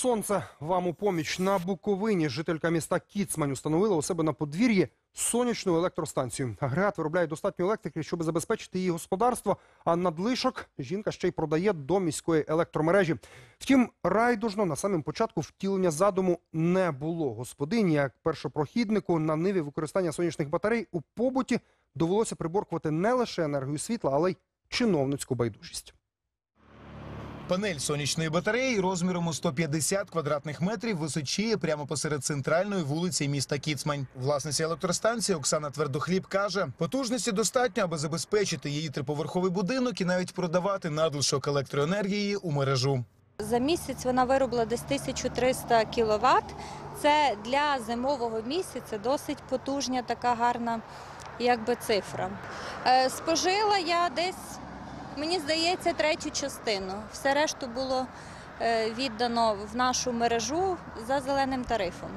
сонце вам у поміч на Буковині. Жителька міста Кіцмань установила у себе на подвір'ї сонячну електростанцію. Агрегат виробляє достатньо електрики, щоб забезпечити її господарство. А надлишок жінка ще й продає до міської електромережі. Втім, райдужно на самому початку втілення задуму не було. Господині, як першопрохіднику на ниві використання сонячних батарей у побуті довелося приборкувати не лише енергію світла, але й чиновницьку байдужість. Панель сонячної батареї розміром у 150 квадратних метрів височіє прямо посеред центральної вулиці міста Кіцмань. Власниця електростанції Оксана Твердохліб каже, потужності достатньо, аби забезпечити її триповерховий будинок і навіть продавати надлишок електроенергії у мережу. За місяць вона виробила десь 1300 кВт. Це для зимового місяця досить потужна, така гарна якби, цифра. Е, Спожила я десь, мені здається, третю частину. Все решту було е, віддано в нашу мережу за зеленим тарифом.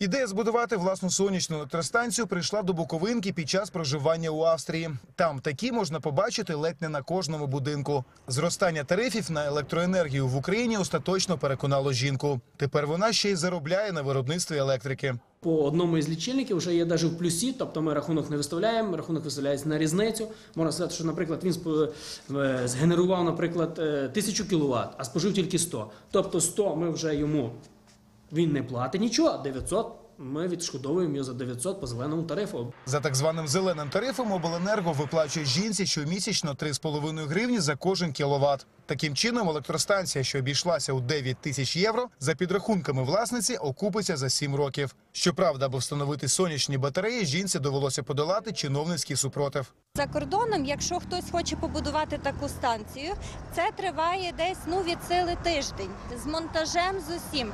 Ідея збудувати власну сонячну електростанцію прийшла до Буковинки під час проживання у Австрії. Там такі можна побачити ледь не на кожному будинку. Зростання тарифів на електроенергію в Україні остаточно переконало жінку. Тепер вона ще й заробляє на виробництві електрики. По одному із лічильників вже є навіть в плюсі, тобто ми рахунок не виставляємо, рахунок виставляється на різницю. Можна сказати, що, наприклад, він е, згенерував, наприклад, е, 1000 кВт, а спожив тільки 100. Тобто 100 ми вже йому він не платить нічого, а 900 ми відшкодовуємо його за 900 по зеленому тарифу. За так званим зеленим тарифом обленерго виплачує жінці щомісячно 3,5 гривні за кожен кіловат. Таким чином, електростанція, що обійшлася у 9 тисяч євро, за підрахунками власниці окупиться за 7 років. Щоправда, аби встановити сонячні батареї, жінці довелося подолати чиновницький супротив. За кордоном, якщо хтось хоче побудувати таку станцію, це триває десь ну, від сили тиждень з монтажем з усім.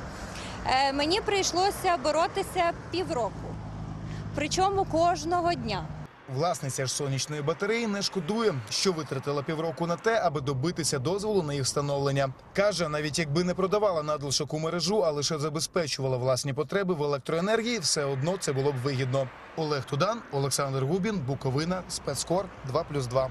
Е, мені прийшлося боротися півроку, причому кожного дня. Власниця ж сонячної батареї не шкодує, що витратила півроку на те, аби добитися дозволу на їх встановлення. Каже, навіть якби не продавала надлишок у мережу, а лише забезпечувала власні потреби в електроенергії, все одно це було б вигідно. Олег Тудан, Олександр Губін, Буковина, спецкор 2+,2.